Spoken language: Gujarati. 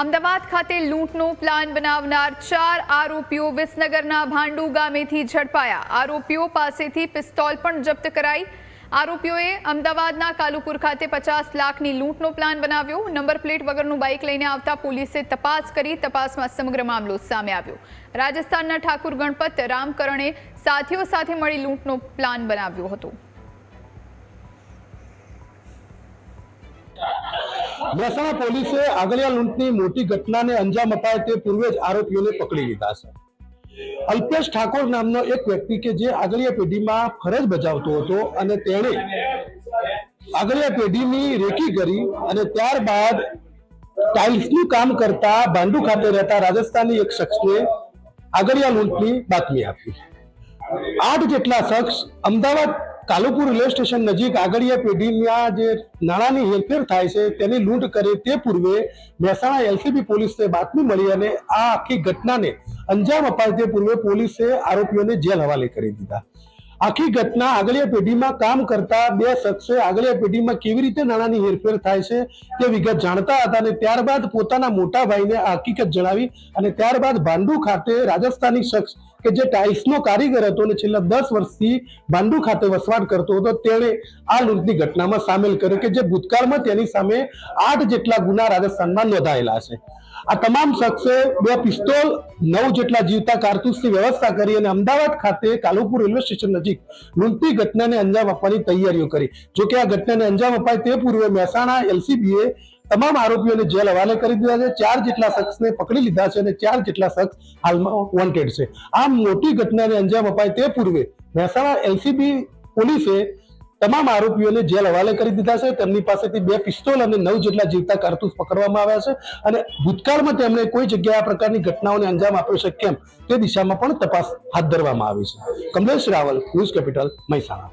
અમદાવાદ ખાતે લૂંટનો પ્લાન બનાવનાર ચાર આરોપીઓ વિસનગરના ભાંડુ ગામેથી ઝડપાયા. આરોપીઓ પાસેથી પિસ્તોલ પણ જપ્ત કરાઈ. આરોપીઓએ અમદાવાદના કાલુપુર ખાતે પચાસ લાખની લૂંટનો પ્લાન બનાવ્યો. નંબર પ્લેટ વગરનું બાઇક લઈને આવતા પોલીસે તપાસ કરી તપાસમાં સમગ્ર મામલો સામે આવ્યો. રાજસ્થાનના ઠાકુર ગણપત રામકરણે સાથીઓ સાથે મળી લૂંટનો પ્લાન બનાવ્યો હતો. મહેસાણા પોલીસે આગળિયા લૂંટની મોટી ઘટનાને અંજામ અપાય તે પૂર્વે જ આરોપીઓને પકડી લીધા છે. અલ્પેશ ઠાકોર નામનો એક વ્યક્તિ કે જે આગળિયા પેઢીમાં ફરજ બજાવતો હતો અને તેણે આગળિયા પેઢીની રેકી કરી અને ત્યારબાદ ટાઇલ્સનું કામ કરતા ભાંડુ ખાતે રહેતા રાજસ્થાની એક શખ્સને આગળિયા લૂંટની બાતમી આપી. આઠ જેટલા શખ્સ અમદાવાદ કાલુપુર રેલવે સ્ટેશન નજીક આગળિયા પેઢીના જે નાણાંની હેરફેર થાય છે, તેની લૂંટ કરે તે પૂર્વે મહેસાણા એલસીબી પોલીસને બાતમી મળી અને આ આખી ઘટનાને અંજામ અપાય તે પૂર્વે પોલીસે આરોપીઓને જેલ હવાલે કરી દીધા. આખી ઘટના આગળીયા પેઢીમાં કામ કરતા બે શખ્સે આગળીયા પેઢીમાં કેવી રીતે નાણાંની હેરફેર થાય છે તે વિગત જાણતા હતા અને ત્યારબાદ પોતાના મોટા ભાઈને આ હકીકત જણાવી અને ત્યારબાદ ભાંડુ ખાતે રાજસ્થાની શખ્સ કે જે ટાઇલ્સનો કારીગર હતો અને છેલ્લા દસ વર્ષથી બાંડુ ખાતે વસવાટ કરતો હતો, તેણે આ લૂંટની ઘટનામાં સામેલ કર્યો કે જે ભૂતકાળમાં તેની સામે આઠ જેટલા ગુના રાજસ્થાનમાં નોંધાયેલા છે. આ તમામ શખ્સે બે પિસ્તોલ, નવ જેટલા જીવતા કારતૂસની વ્યવસ્થા કરી અને અમદાવાદ ખાતે કાલુપુર રેલવે સ્ટેશન નજીક લૂંટની ઘટનાને અંજામ આપવાની તૈયારીઓ કરી. જોકે આ ઘટનાને અંજામ અપાય તે પૂર્વે મહેસાણા, એલસીબીએ તમામ આરોપીઓને જેલ હવાલે કરી દીધા છે. ચાર જેટલા શખ્સને પકડી લીધા છે અને ચાર જેટલા શખ્સ હાલમાં વોન્ટેડ છે. આ મોટી ઘટનાને અંજામ અપાય તે પૂર્વે મહેસાણા એલસીબી પોલીસે તમામ આરોપીઓને જેલ હવાલે કરી દીધા છે. તેમની પાસેથી બે પિસ્તોલ અને નવ જેટલા જીવતા કારતૂસ પકડવામાં આવ્યા છે અને ભૂતકાળમાં તેમણે કોઈ જગ્યાએ આ પ્રકારની ઘટનાઓને અંજામ આપ્યો છે કેમ તે દિશામાં પણ તપાસ હાથ ધરવામાં આવી છે. Kamlesh Raval news capital Mehsana.